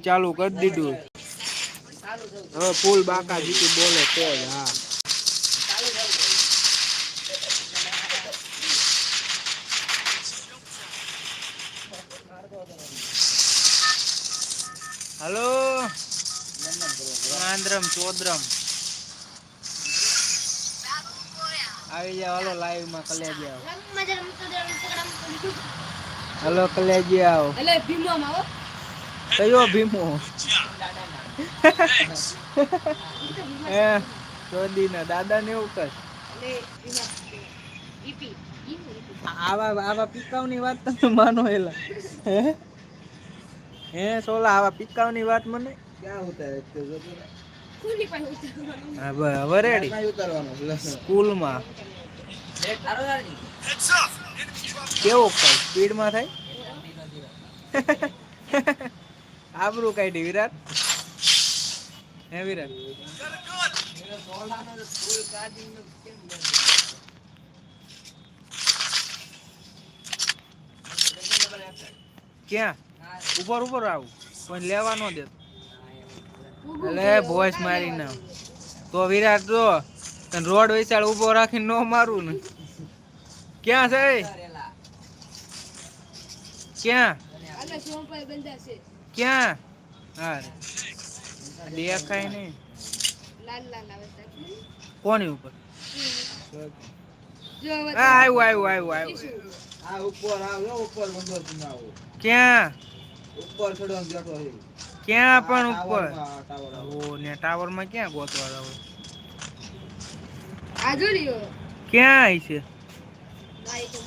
ચાલુ કરી દીધું હવે ફૂલ બાકા જીતી બોલે તો જ હા હલો આંદ્રમ ચોદ્રમ આવી જાવ હલો લાઈવમાં કલેજી આવો હલો કલેજી આવો એટલે ભીમો માં હો કયો ભીમો? હે ચોદી ના દાદા ને એવું કર આવા આવા પીકાવની વાત તમે માનો એલા. હે? હે સોલા આવા પીકાવની વાત મને? ક્યાં ઉતારે હે હવે રેડી સ્કૂલમાં કેવો કઈ? સ્પીડમાં થાય આબરું કાઢી વિરાટ. હે વિરાટ. ક્યાં? ઉપર ઉપર આવું. કોઈ લેવા ન દે. એટલે વોઇસ મારી ના તો વિરાટ જો, તને રોડ વિશાળ ઊભો રાખીને નો મારું ને. ક્યાં છે ક્યાં? ક્યાં? હા દેખાય નહીં. લાલ લાલ આવે છે. કોની ઉપર? આ આવ્યું આવ્યું આવ્યું આવ્યું આ ઉપર આવ્યો ઉપર બંદર ક્યાં? ઉપર ચડવાનું જતો છે ક્યાં પણ ઉપર. ઓ ને ટાવરમાં ક્યાં ગોતવા આવે આ જો રહ્યો. ક્યાં આવી છે?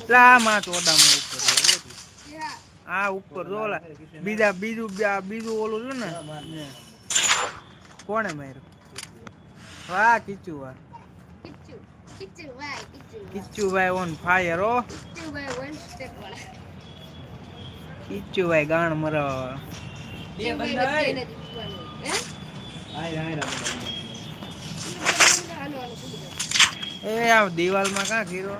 લા માં ઉપર હા આ ઉપર જો ઓલા બીજા બીજું બી- બીજું ઓલું છે ને? કોને કોણે માર્યું? વાહ કિચુ વાહ કિચ્ચુ કિચ્ચુ ભાઈ કિચ્ચુભાઈ ઓન ફાયર ઓ કિચ્ચુભાઈ ગાણ મરાવા. એ આમ દિવાલમાં કાં ગીરો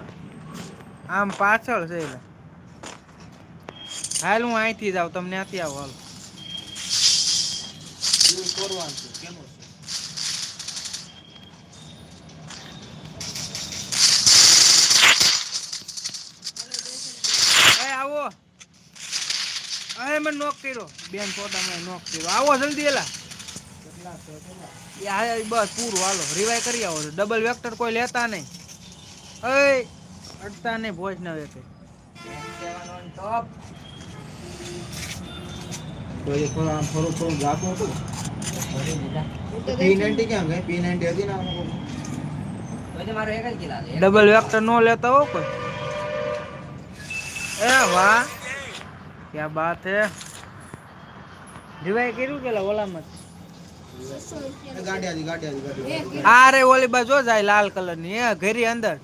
આમ પાછળ છે એલા હાલ હું અહીંથી જાઉં, તમને ત્યાંથી આવો, હાલ. આવો. અરે મને નોક કર્યો. બેન પોતા મેં નોક આવો જલ્દી એલા. બસ, પૂરું, હાલો. રિવાય કરી આવો. ડબલ વેક્ટર કોઈ લેતા નહીં. એ, અડતા નહીં ભોજ વેકે તો એ થોડું આમ થોડું થોડું રાખવું હતું. પી નાઇન્ટી ક્યાં ગઈ? P90 હતી ને આમાં ડબલ વેક્ટર નો લેતા હો કોઈ? એ વાહ ક્યાં બાત હે? રિવાય કર્યું કે ઓલામાં. આ રે ઓલી બાજુ જાય લાલ કલરની એ ઘરી અંદર.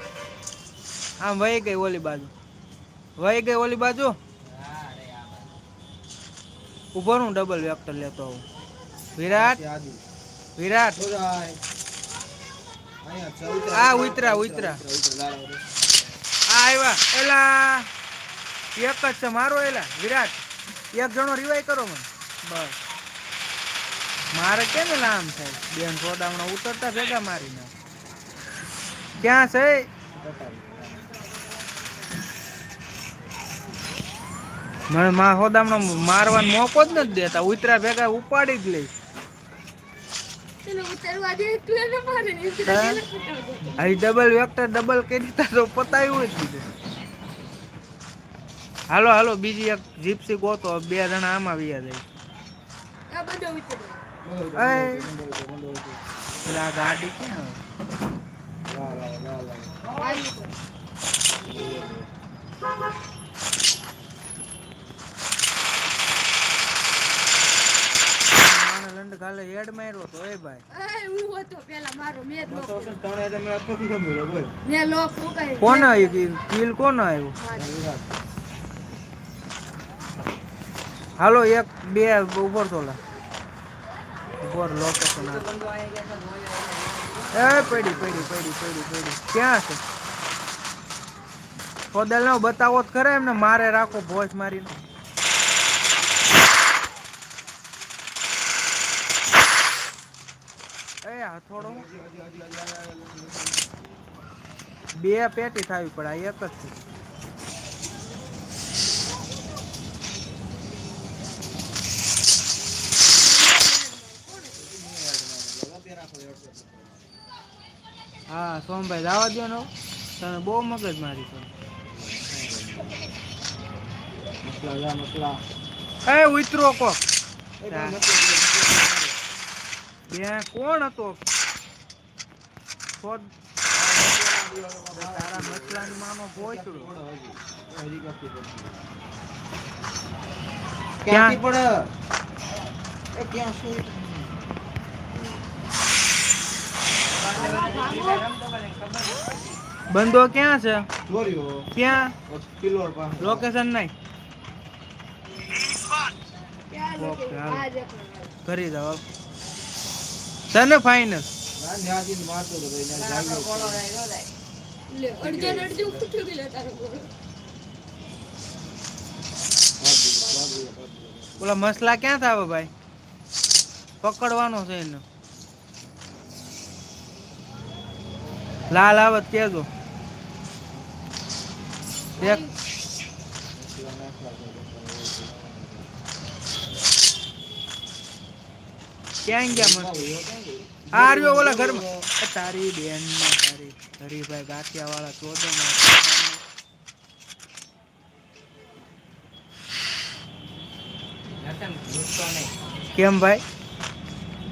આમ વહી ગઈ ઓલી બાજુ. વહી ગઈ ઓલી બાજુ? ઊભો હું ડબલ વેક્ટર લેતો આવું. વિરાટ વિરાટ. આ ઉતરા, ઉતરા. આ આવ્યા. એલા એક જ છે મારો એલા. વિરાટ એક જણો રિવાય કરો મને. બસ. મારે કેમ લામ થાય? બેન સોડામણા ઉતરતા ભેગા મારીને. ક્યાં છે? મને મા હોદામણો મારવાનો મોકો જ નથી દેતા. ઉતરા ભેગા ઉપાડી જ દે. અહીં ડબલ વેક્ટર ડબલ કરી દીધા તો પતાવ્યું જ દીધું હાલો હાલો બીજી એક જીપ્સી ગોતો. બે જણા આમાં વ્યા જાય. આ બધો ઉતરે બંદર ઉતરા, એ. બંદર ઉતરા, બંદર ઉતરા. એટલે આ ગાડી ક્યાં લંડ કાલે હેડ માર્યો તો એ ભાઈ. હું હતો પેલા મારો મેં જ તો ત્રણે તમે આખો ખોટી ગમ્યું, બોલ. મે લોક ફૂંકાય કોણ આવ્યું કિલ કોણ આવ્યું? હાલો એક બે ઉપર તોલા ઉપર લોકેશન એ પડી પડી પડી પડી પડી. ક્યાં છે? કોદલ નો બતાવો તો ખરા એમને મારે રાખો ભોજ મારીને. હજી. બે પેટી થાવી પડે એક જ. હા સોમભાઈ જવા દો નો તમે બહુ મગજ મારી છો મસલા મસલા. એ ઉતરો મસલા. બે કોણ હતો ખોદ તારા મસલાની માનો પહોંચડો. ક્યાં? ક્યાંથી પડે? એ ક્યાં શું? બંધો ક્યાં છે. ક્યાં લોકેશન નહીં. કરી દો છે ને ઓલા મસલા ક્યાં થાવે ભાઈ? પકડવાનો છે એનો. લાલ આવત કેજો. મસલા ક્યાં ગયા મસ ભાઈ, એ ક્યાં ગયું? આ રહ્યો ઓલા ઘરમાં તારી બેન ને તારી હરીભાઈ ગાંઠિયા વાળા ચોદો કેમ ભાઈ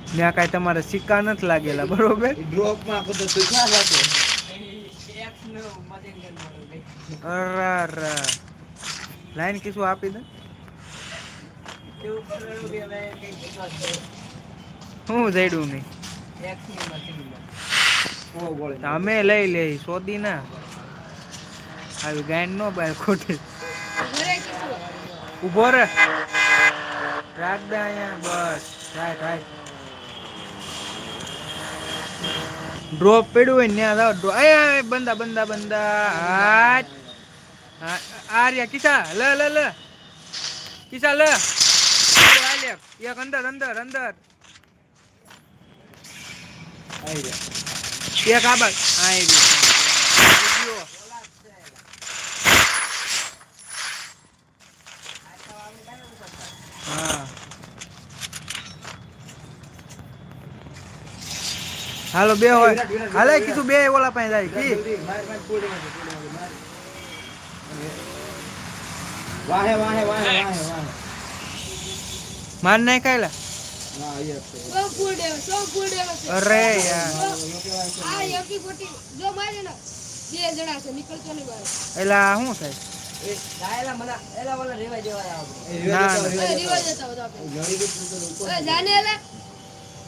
ત્યાં કાંઈ તમારે સિક્કા નથી લાગેલા બરોબર ડ્રોપમાં આખો તો તું ક્યાં જાતો? લાઈન કીશું આપી દે હું જઈડું નહીં. અમે લઈ લે સોદી ના આવી ગાયન નો બાય ખોટી. ઊભો રે. રાખ દે અહીંયા, બસ. રાઈટ રાઈટ ડ્રોપ પડ્યું હોય ત્યાં જાઓ ડ્રોપ એ બંદા બંદા બંદા. હાટ. હા, આ રહ્યા, કિસા, લે લે લે. કિસા, લે. એક અંદર અંદર અંદર. આઈ જા. એક આ બાજુ. આઈ રહ્યો હા. હાલો બે હોય. હાલે કીધું બે ઓલા પાસે જાય. કી. વાહે વાહે વાહે વાહે વાહે. માર નાખ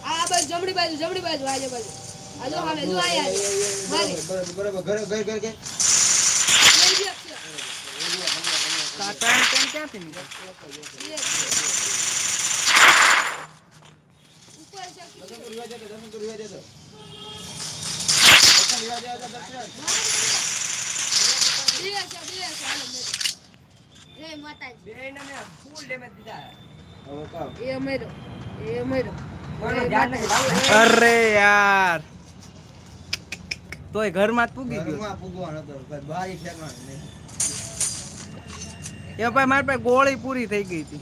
અરે બાજુ જમણી બાજુ આજે બાજુ આ હાલે જો આયા બરાબર, બરાબર, ઘરે, ઘરે, ઘરે, ઘરે. લઈ ગયા છે. કાકા કેમ ક્યાંથી નીકળે અરે યાર. તોય ઘરમાં જ પૂગી ગયો. એ ભાઈ મારી પાસે ગોળી પૂરી થઈ ગઈ હતી.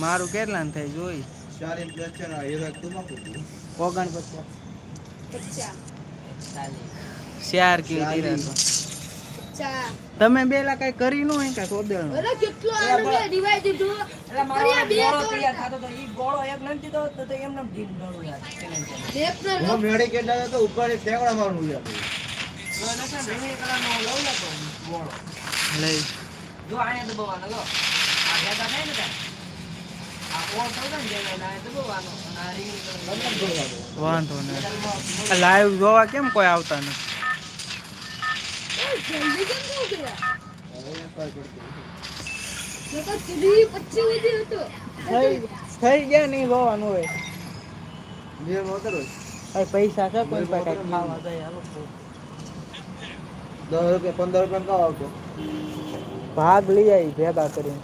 મારું કેટલા થાય જોઈ? છે ને, એ કિલો તો. તમે બે લા કઈ કરી નું હોય કાંઈ સોદેલ અરે કેટલો આનો મેં રિવાઈ દીધો. અરે આ બે લેફ્ટ નો. હું મેળી કેટલા હતો, ઉપર ઠેકડા મારનું યાદ હતું. લઈ જ જોવા દો. વાંધો નહીં લાઈવ જોવા કેમ કોઈ આવતા નથી જલ્દી કેમ કહું ગયા હવે નહીં. લાઈવ જોવા કેમ કોઈ આવતા નથી? થઈ થઈ ગયા. નહીં જોવાનું હોય. પૈસા છે કોઈ પાસે ખાવા દસ રૂપિયા પંદર રૂપિયા કાં આવતો. ભાગ લઈ આવી ભેગા કરીને.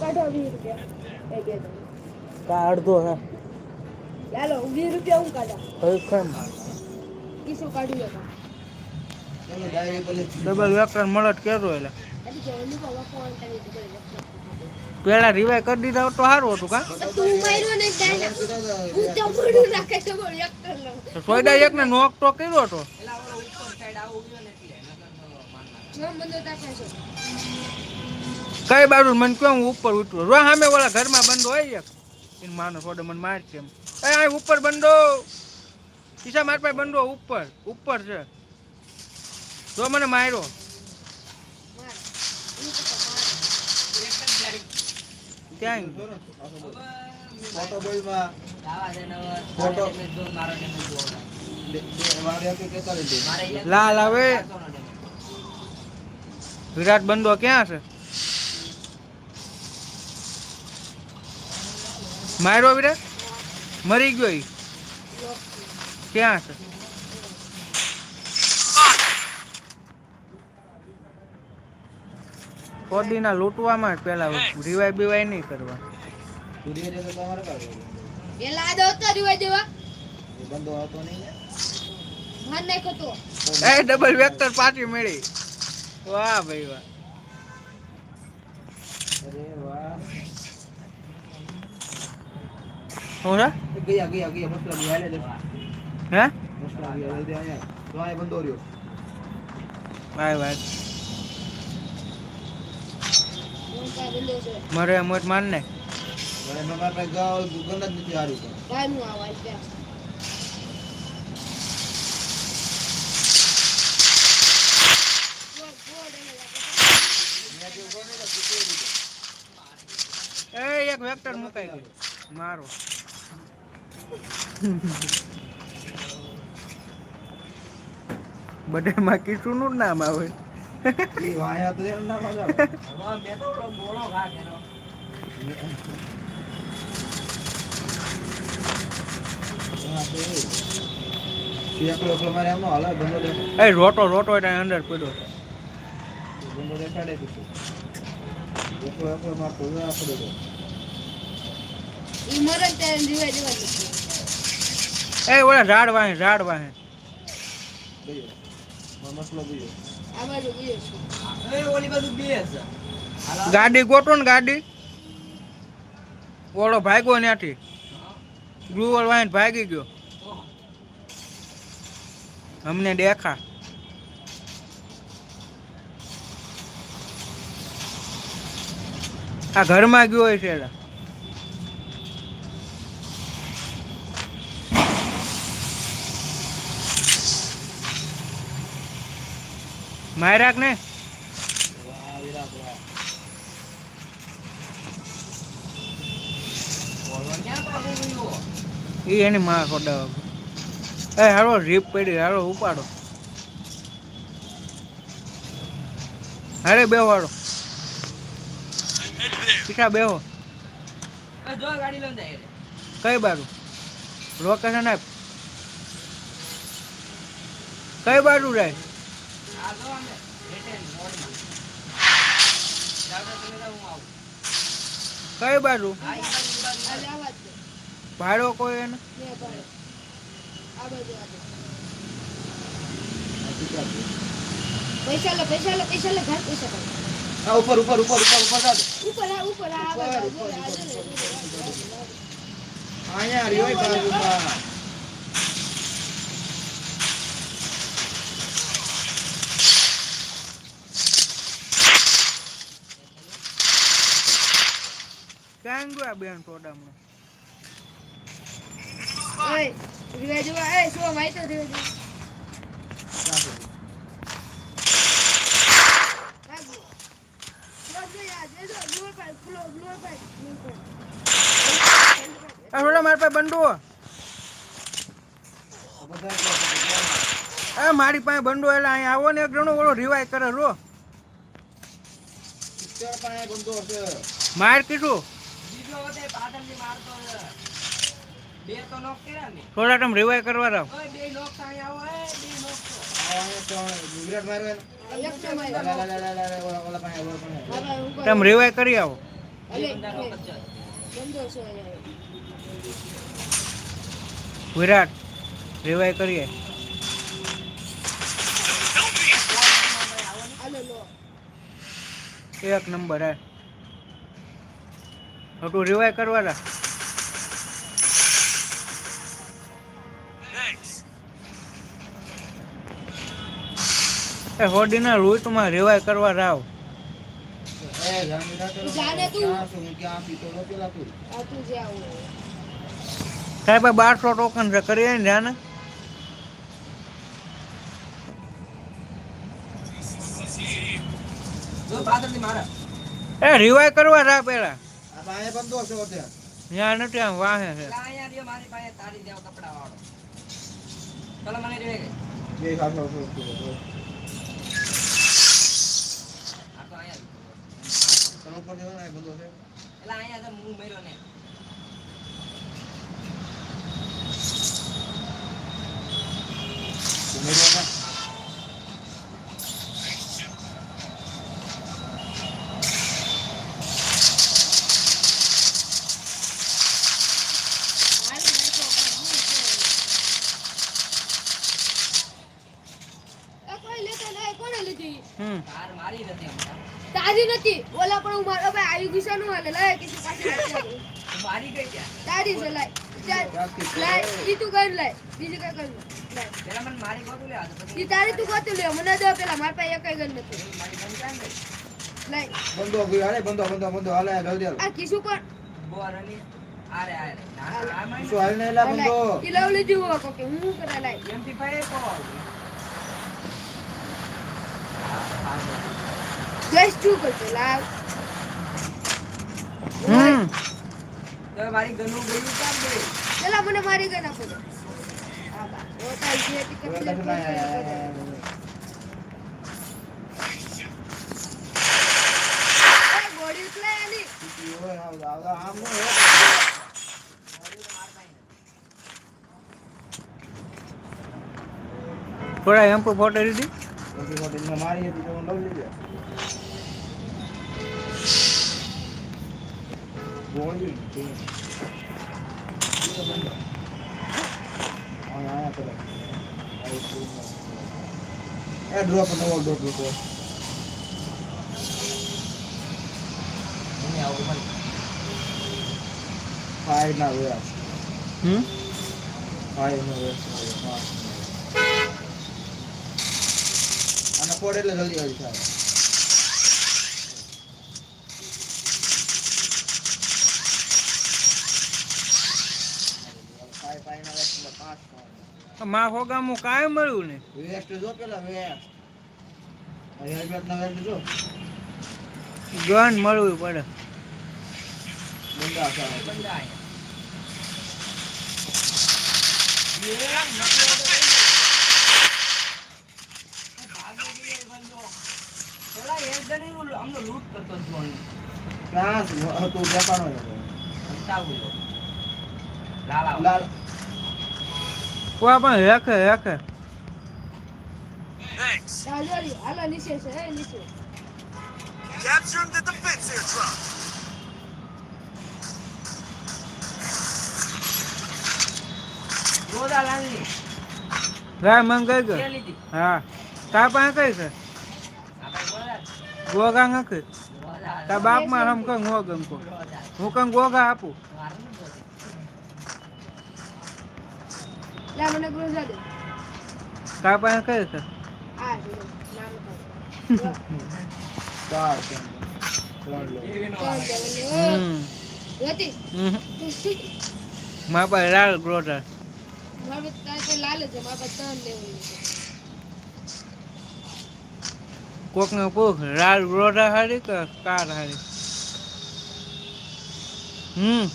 કાઢો વીસ રૂપિયા. કે અડધો હે. ચાલો વીસ રૂપિયા હું કાઢા? કઈ કેમ? કિસ્સો કાઢી લેતા તમે ડાયરી પર ડબલ વેક્ટર મળત કેરો એટલે પેલા રિવાય કરી દીધા તો સારું હતું કા? સોયડા એક ને નોક તો કર્યો હતો? જો મને તાકે છે. કઈ બાજુ મને કેમ ઉપર ઉતરો? રો સામે ઓલા ઘરમાં બંધો હોય એક. એને માનો થોડો મને મારશે એમ. એ આ ઉપર બંધો ખિસ્સા માર પાસે બંધો ઉપર. ઉપર છે. જો મને માર્યો. તો વાળે લાલ આવે. વિરાટ બંધો ક્યાં છે? માર્યો વિરાટ મરી ગયો ઈ. ક્યાં છે? કોડીના લૂંટવામાં જ પેલા રિવાય બીવાય નહીં કરવા. પેલા દો તો દેવા બંધો નહીં માર એ ડબલ વેક્ટર પાછી મળી. વાહ ભાઈ વાહ અરે વાહ શું છે ગયા ગયા ગયા મસલા ગયા જશે. હે મસલા ગયા દે અહીંયા તો અહીંયા બંધો રહ્યો બંધો છે મરે મોટ માર ને મારે મારા પાસે ગાવ ગંદ જ નથી હારી તો કાંઈ નું આવાજ છે એ એક વેક્ટર મુકાઈ ગયો મારો બધે માં કિશુ જ નામ આવે. એ રોટો રોટો એટલે અંદર પડ્યો. દેખાડે કીધું. એકલો એકલો મારતો હોય, આખો બધો. ઈ મરે ને ત્યારે રીવા દેવા એ ઓલા ઝાડ વાહે ઝાડ વાહે. ગાડી ગોટો ને ગાડી. ઓળો ભાગ્યો ત્યાંથી. ગ્રુવર વાહીને ભાગી ગયો. અમને દેખા. આ ઘરમાં ગયો હોય છે માયરાક ને. એ એની માં ખોડા એ હારો રીપ પડી હારો ઉપાડો. અરે બે વાળો પીઠા બેહો. કઈ બાજુ? લોકેશન આપ. કઈ બાજુ જાય? કઈ બાજુ. ભાડો કોઈ એને. પૈસા લે પૈસા લે પૈસા લે ઘર પૈસા. આ ઉપર ઉપર ઉપર ઉપર ઉપર જાજો. ઉપર આ ઉપર આ ઉપર, ઉપર. અહીંયા રહ્યો બાજુમાં. ક્યાં ગયો આ બેન ટોડામાં ઓય, રીવા જેવા, એ, શું આમ આઈ તો રીવા જેવા. જાજો. ભાગો. જો, જો, યાર, જો, જો, આ બધા એટલા એ મારી પાસે બંડો એટલે અહીંયા આવો ને એક જણો ઓળો રિવાય કરે રો. માર કીધું. થોડા ટાઈમ રિવાય કરવા ઉપર. તમે રિવાય કરી આવો. વિરાટ રિવાય કરીએ. એક નંબર હે. હતું રિવાય કરવાના. એ હોડીના રૂટમાં રિવાય કરવા રાવ. જાને સાહેબ બારસો ટોકન છે. કરીએ ને ધ્યાન એ રિવાય કરવા રા પેલા. પાસે બંધો છે અત્યારે. ત્યાં નથી આમ વાહે છે બે ખાસો છો, છો, છો. તમે ઉપર જવો ને, એ બંધો છે. ઉમેરો ને. હાલ નાખો પણ હું છે. નહીં, કોણે લીધી? હમ. તારી નથી ઓલા પણ હું મારા ભાઈ આવી ગુસ્સા નું હાલે. લાય કિસી પાછી ગઈ ક્યાં? તારી છે લાય. ચાલ, લાય. ઈ તું ગણ લાય. બીજી કઈ ગણ લાય. ઈ તારી તું ગોતું લે. મને દે પેલા. મારા પાસે એકય ગણ નથી લાય. બંધો ગયો. હાલે, બંધો, બંધો, બંધો. હાલે, જલ્દી હાલો. આ કિસુ કોણ? શું હાલે ને એલા બંધો? ઈ લવ લીધી કોકે હું શું ભાઈ જઈશ શું કરશે લાવ હમ પેલા મને મારી ગઈ નાખો દે. આ બા, ઓ તારી જે હતી હવે કપી કશું ના, આ, આ, આ, આ, આ. એ ગોળી ઉતલાય આની. ઈ હોય, આવ, આવ, આમ ન હોય. થોડા એમ્પો ફોટો દીધી મોટી મોટી મારી હતી તો લઈ લીધી. રૂમમાં. એ ડ્રોપ નવો ડ્રોપ લીધો. ફાઈવ ના વ્યાસ હમ ફાઈવ નો વ્યાસ ફોડ એટલે જલ્દી આવી થાય. માં હોગામું કાંઈ મળ્યું ને વેસ્ટ જો પેલા વેસ્ટ. હેલ્મેટ ના વેસ્ટ જો. ગન મળવું પડે. બંદા સારા ક્યાં છે? તું દેખાડો ને. લાલ વા પણ હેખે હેખે રાજવાડી, હાલો નીચે છે હે નીચે. Capturing the defense airdrop. રાય મંગ ગઈ ગઈ હા. તા પાસે કઈ છે? ગોગા નથી તા બાપમાં હમ કંગ હો ગમકો હું કંગ ગોગા આપું. લા મને ગ્રોઝા દે તા પાસે કઈ છે. મારા પાસે લાલ ગ્રોટર. તારે લાલ જ છે મારે પાસે ત્રણ લેવું છે. કોક ને પૂછ લાલ રોડા હારી કે કાર હારી હમ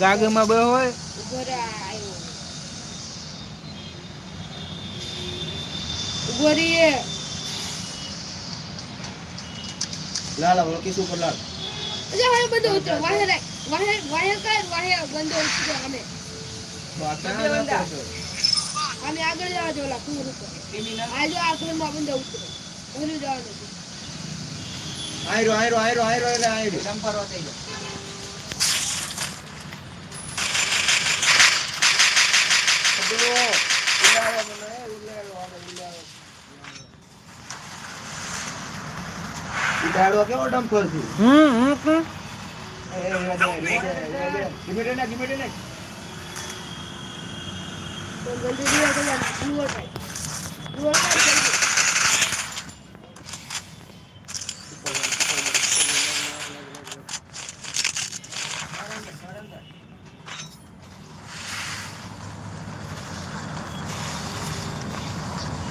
ગાડીમાં બે હોય. લાલ આ વળકી શું પર લાલ બંધો ઉતરો. વાહે રાખ. વાહે- વાહે કર, વાહે બંધો. અમે? અમે આગળ જવા ઉપર બંધો ઉતરો ઓલું આયરો આયરો આયરો આયરો આયરો થઈ ઉડાડો કેવો ડમ્પર છે હમ હમ.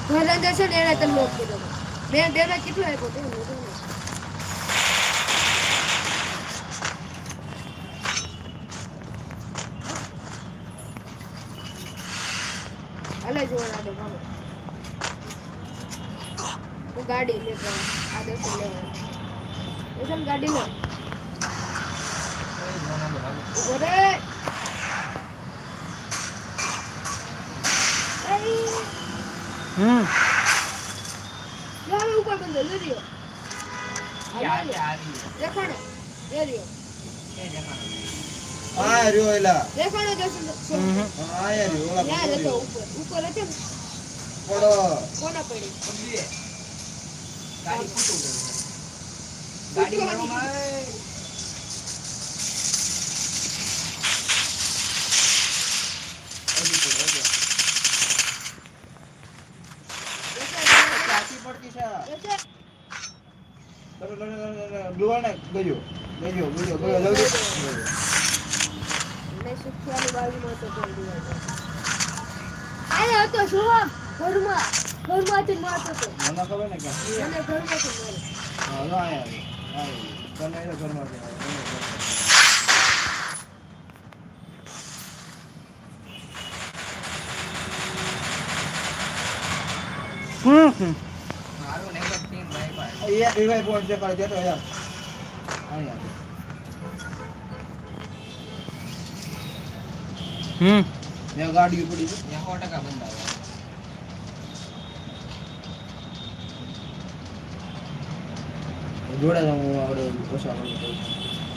ઘર છે ને એને તને લોક કીધો મેં બેને કેટલું આપ્યો? તે મોટો ને હાલે જોવા દે ભાગો હું ગાડી લેતો આ દસ લેવા એસમ ગાડી લો. ઊભો રે. હમ. યાર ઉપર બંધો લે રહ્યો. દેખાડો. લે રહ્યો. આ રહ્યો એલા. દેખાડો દર્શન હમ આ રહ્યો, ઓલા ન્યા પકડો લેતો રહ્યો. ઉપર ઉપર હતો. કોના પડી? ગાડી ફૂટું ગયું ગાડી ગયો. ગયો, ગયો, ગયો. મેં સુખિયાની બાજુમાં તો કોઈ દીવાલ આયા હતો શુભમ ઘરમાં. ઘરમાંથી મારતો હતો મને ખબર ને કે મને ઘરમાંથી મારે હા, ના રહ્યો. તને એને ઘરમાં છે, એને ઘરમાં. હમ હમ એ revive point છે, કાલે જતો યાર. આયા. હમ ત્યાં ગાડી પડી છે. જોડે હું આપણે ઓછા કરું છું.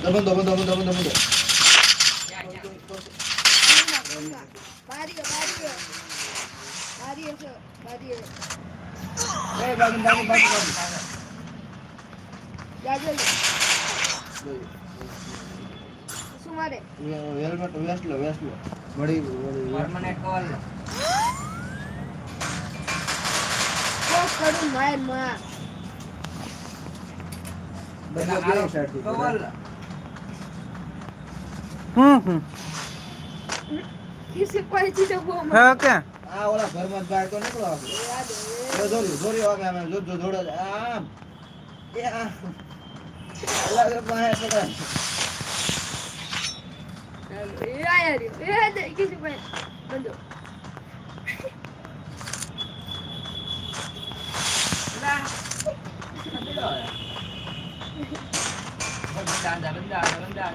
લો, બંધો, બંધો, બંધો, બંધો, બંધો. હેલ્મેટ વેસ્ટ લો વેસ્ટ લો. મળી મળી કોક કરું મારમાં હમ હમ. કિસી કોઈ ચીજો બહુ મને હા કે આ ઓલા ઘરમાં બહાર તો નીકળો આપણે જો આમે જો જો દોડે આમ. એ. હે એ આયા રહ્યો. એ દે કિસી બંધો બંધો,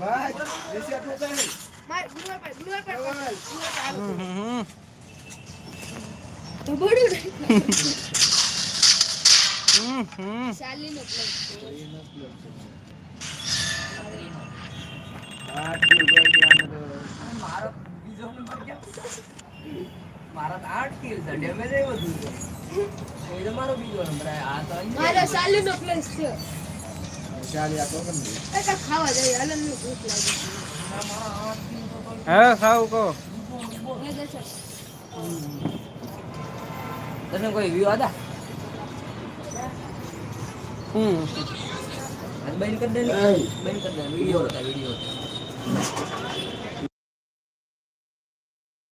એસી આટલું થાય માર, બીજો નંબર આઠ કિલ એ બધું એ મારો બીજો નંબર આ તો મારો ચાલીનો પ્લેસ છે. હા ખાવ કહો. તને કોઈ વ્યૂ આદા હમ. બંધ કરી દે બંધ કરી દે. Video video